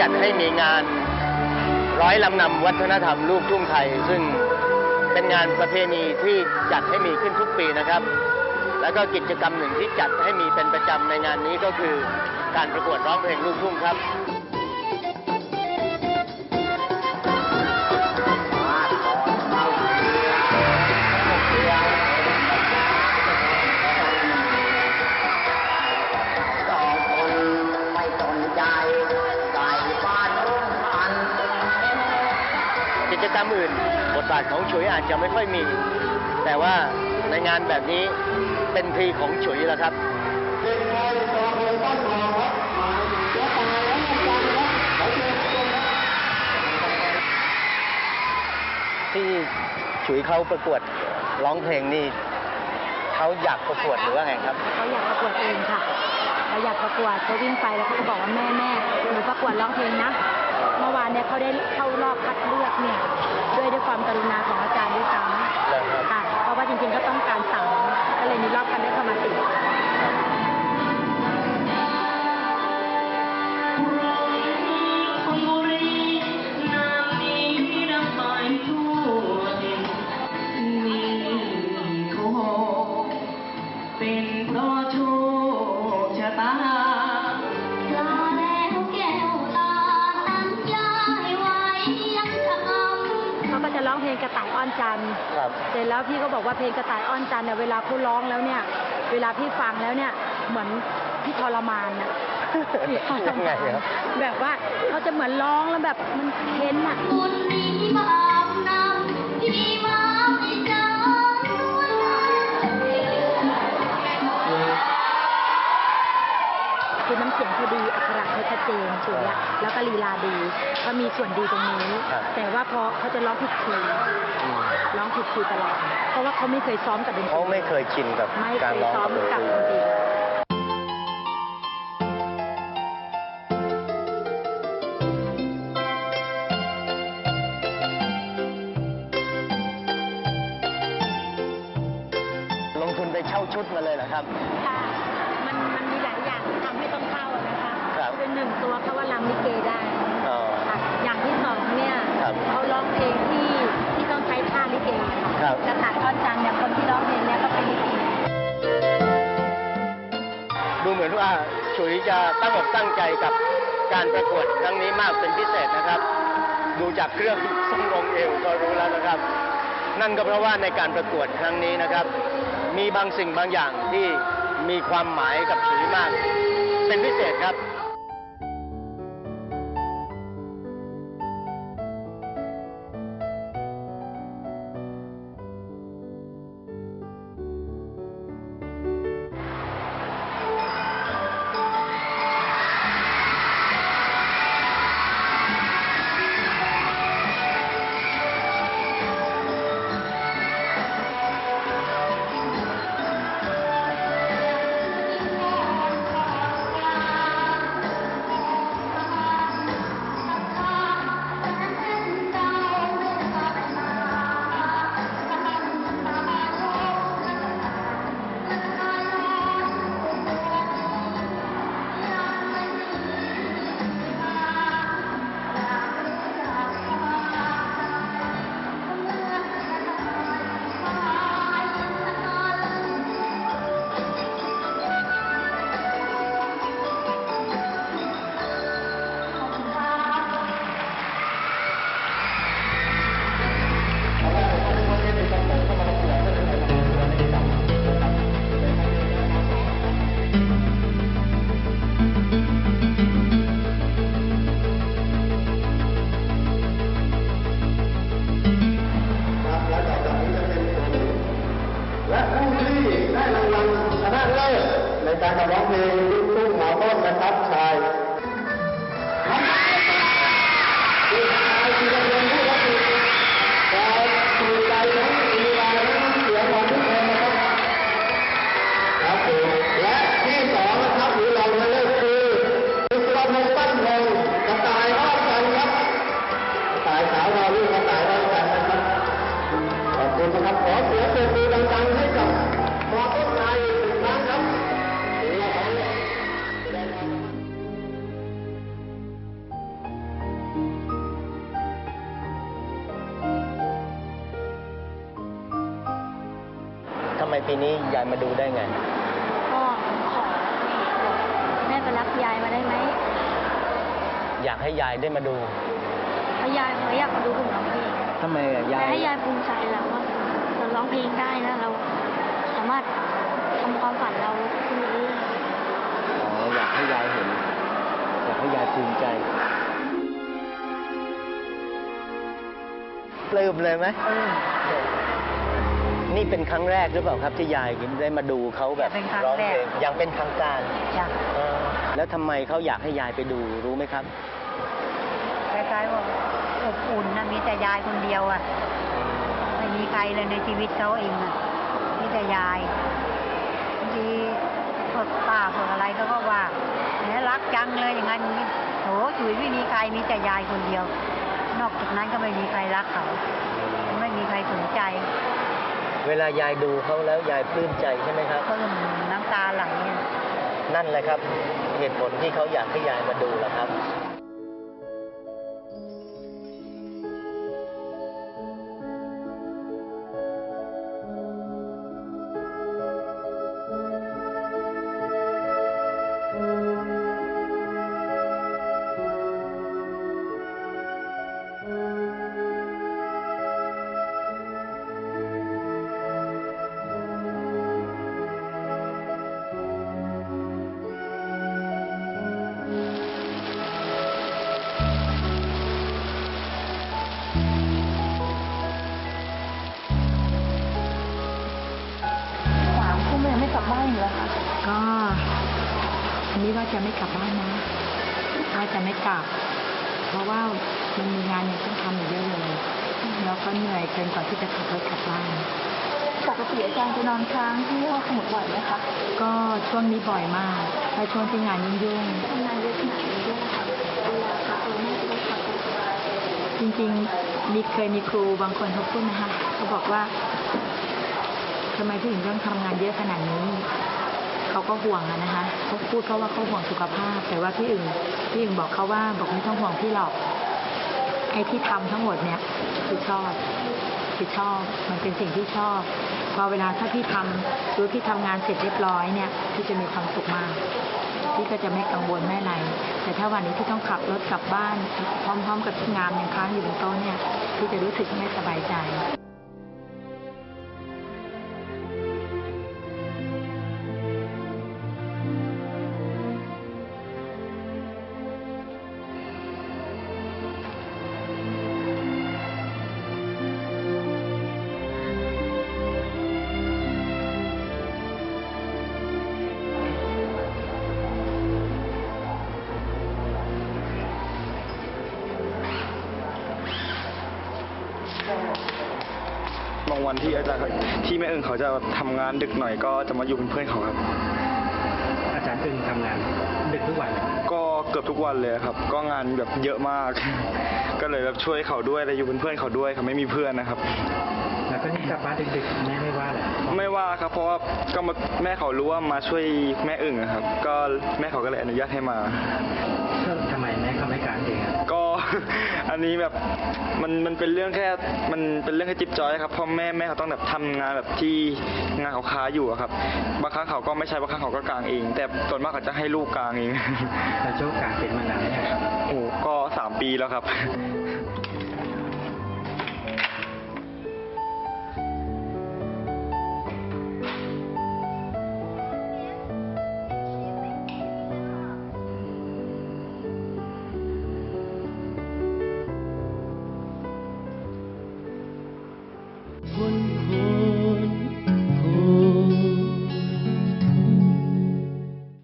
จัดให้มีงานร้อยลำนำวัฒนธรรมลูกทุ่งไทย ซึ่งเป็นงานประเพณีที่จัดให้มีขึ้นทุกปีนะครับ แล้วก็กิจกรรมหนึ่งที่จัดให้มีเป็นประจำในงานนี้ก็คือการประกวดร้องเพลงลูกทุ่งครับาทของฉุยอาจจะไม่ค่อยมี แต่ว่าในงานแบบนี้เป็นทีของฉุยแล้วครับที่ฉุยเขาประกวดร้องเพลงนี่เขาอยากประกวดหรือว่าไงครับเขาอยากประกวดเองค่ะเขาอยากประกวดเขาวิ่งไปแล้วเขาก็บอกว่าแม่แม่หนูประกวดร้องเพลงนะ เมื่อวานเนี่ยเขาได้เข้ารอบคัดเลือกเนี่ยด้วยด้วยความกรุณาของอาจารย์ด้วยซ้ำแล้วครับค่ะเพราะว่าจริงๆก็ต้องการสาวก็เลยมีรอบคัดเลือกเข้ามาติด เขาก็จะร้องเพลงกระต่ายอ้อนจันทร์ครับ เสร็จแล้วพี่ก็บอกว่าเพลงกระต่ายอ้อนจันทร์เนี่ยเวลาเขาร้องแล้วเนี่ย เวลาพี่ฟังแล้วเนี่ยเหมือนพี่ทรมานนะพี่ทรยังไงมานครับแบบว่าเขาจะเหมือนร้องแล้วแบบมันเค้นอะ บุญนี้มาอาบน้ เขาชัดเจนสวยอะแล้วก็ลีลาดีเขามีส่วนดีตรงนี้ ครับ แต่ว่าพอเขาจะร้องผิดคีย์อืมร้องผิดคีย์ตลอด เพราะว่าเขาไม่เคยซ้อมกับดนตรีเขาไม่เคยชินกับไม่การเคยร้องซ้อมดนกับตรีดนตรีลงทุนไปเช่าชุดมาเลยเหรอครับ ค่ะ นหนึ่งตัวเขาว่าลำลิเกได้อ๋อ ค่ะอย่างที่สองเนี่ยครับเขาร้องเพลงที่ที่ต้องใช้ท่าลิเกครับ กระต่ายอ้อนจันทร์เนี่ยคนที่ร้องเพลงเนี่ยก็เป็นลิเกดูเหมือนว่าฉุยจะตั้งอกตั้งใจกับการประกวดครั้งนี้มากเป็นพิเศษนะครับ ดูจากเครื่องทรงลงเอวก็รู้แล้วนะครับ นั่นก็เพราะว่าในการประกวดครั้งนี้นะครับ มีบางสิ่งบางอย่างที่มีความหมายกับฉุยมาก เป็นพิเศษครับ تمام میرے ปีนี้ยายมาดูได้ไงก็ขอแม่ไปรับยายมาได้ไหมอยากให้ยายได้มาดูเพราะยายเขาอยากมาดูผมร้องเพลงทำไมอะยาแต่ยให้ยายภูมิใจแล้วว่าเราร้องเพลงได้นะ เราสามารถทำความฝันเราขึ้นเรื่อยอ๋ออยากให้ยายเห็น อยากให้ยายภูมิใจปลื้มเลยไหม นี่เป็นครั้งแรกหรือเปล่าครับที่ยายได้มาดูเขาแบบเป็นครั้งร้องแรเพกลงยังเป็นทางการจ้ะเออแล้วทำไมเขาอยากให้ยายไปดูรู้ไหมครับคล้ายๆว่าอบอุ่นนะมีแต่ยายคนเดียวอะไม่มีใครเลยในชีวิตเขาเองอะมีแต่ยายบางทีพวกป้าพวกอะไรเขาก็ว่าแหมรักจังเลยอย่างนั้นอย่างนี้โถจุ๋ยไม่มีใครมีแต่ยายคนเดียว นอกจากนั้นก็ไม่มีใครรักเขา ไม่มีใครสนใจ เวลายายดูเขาแล้วยายปลื้มใจใช่ไหมครับ ก็น้ำตาไหลอะนั่นแหละครับ เหตุผลที่เขาอยากให้ยายมาดูแหละครับ จะไม่กลับบ้านนะว่าจะไม่กลับ เพราะว่ามันมีงานอย่างต้องทำอยู่เยอะเลยแล้วก็เหนื่อยเกินกว่าที่จะขับรถกลับบ้านปกติอาจารย์จะนอนค้างที่ห้องสมุดบ่อยไหมคะก็ช่วงนี้บ่อยมากถ้าช่วงที่งานยุ่งทำงานเยอะขนาดนี้ด้วยนะคะเวลาพักเราไม่ได้พักเลยๆจริงๆมีเคยมีครูบางคนเขาพูดนะคะเขาบอกว่าทำไมผู้หญิงต้องทำงานเยอะขนาดนี้ เขาก็ห่วงอะนะคะเขาพูดเพราว่าเขาห่วงสุขภาพ แต่ว่าพี่อึ่งพี่อึ่งบอกเขาว่าบอกไม่ต้องห่วงพี่หรอกไอ้ที่ทำทั้งหมดเนี่ยคือชอบคือชอบมันเป็นสิ่งที่ชอบ พอเวลาถ้าพี่ทำหรือพี่ทำงานเสร็จเรียบร้อยเนี่ยพี่จะมีความสุขมากพี่ก็จะไม่กังวลไม่อะไร แต่ถ้าวันนี้พี่ต้องขับรถกลับบ้าน พร้อม ๆ กับงานยังค้างอยู่บนโต๊ะเนี่ยพี่จะรู้สึกไม่สบายใจางวันที่อาจารย์ที่แม่เอิงเขาจะทำงานดึกหน่อยก็จะมาอยู่เป็นเพื่อนเขาครับ อาจารย์อึงทำงานดึกทุกวัน ก็เกือบทุกวันเลยครับ ก็งานแบบเยอะมาก ก็เลยแบบช่วยเขาด้วยแต่อยู่เป็นเพื่อนเขาด้วยเขาไม่มีเพื่อนนะครับแล้วก็นี่กลับบ้านดึกๆแม่ไม่ว่าแหละไม่ว่าครับ เพราะว่าก็มาแม่เขารู้ว่ามาช่วยแม่อึ่งอะครับ ก็แม่เขาก็เลยอนุญาตให้มา อันนี้แบบมันมันเป็นเรื่องแค่มันเป็นเรื่องแค่จิ๊บจอยครับเพราะแม่แม่เขาต้องแบบทำงานแบบที่งานเขาค้าอยู่อะครับบางครั้งเขาก็ไม่ใช่บางครั้งเขาก็กางเอง แต่ส่วนมากเขาจะให้ลูกกางเองแล้วโชคกลารเป็นมานานเนี่ยงโอ้ก็สามปีแล้วครับ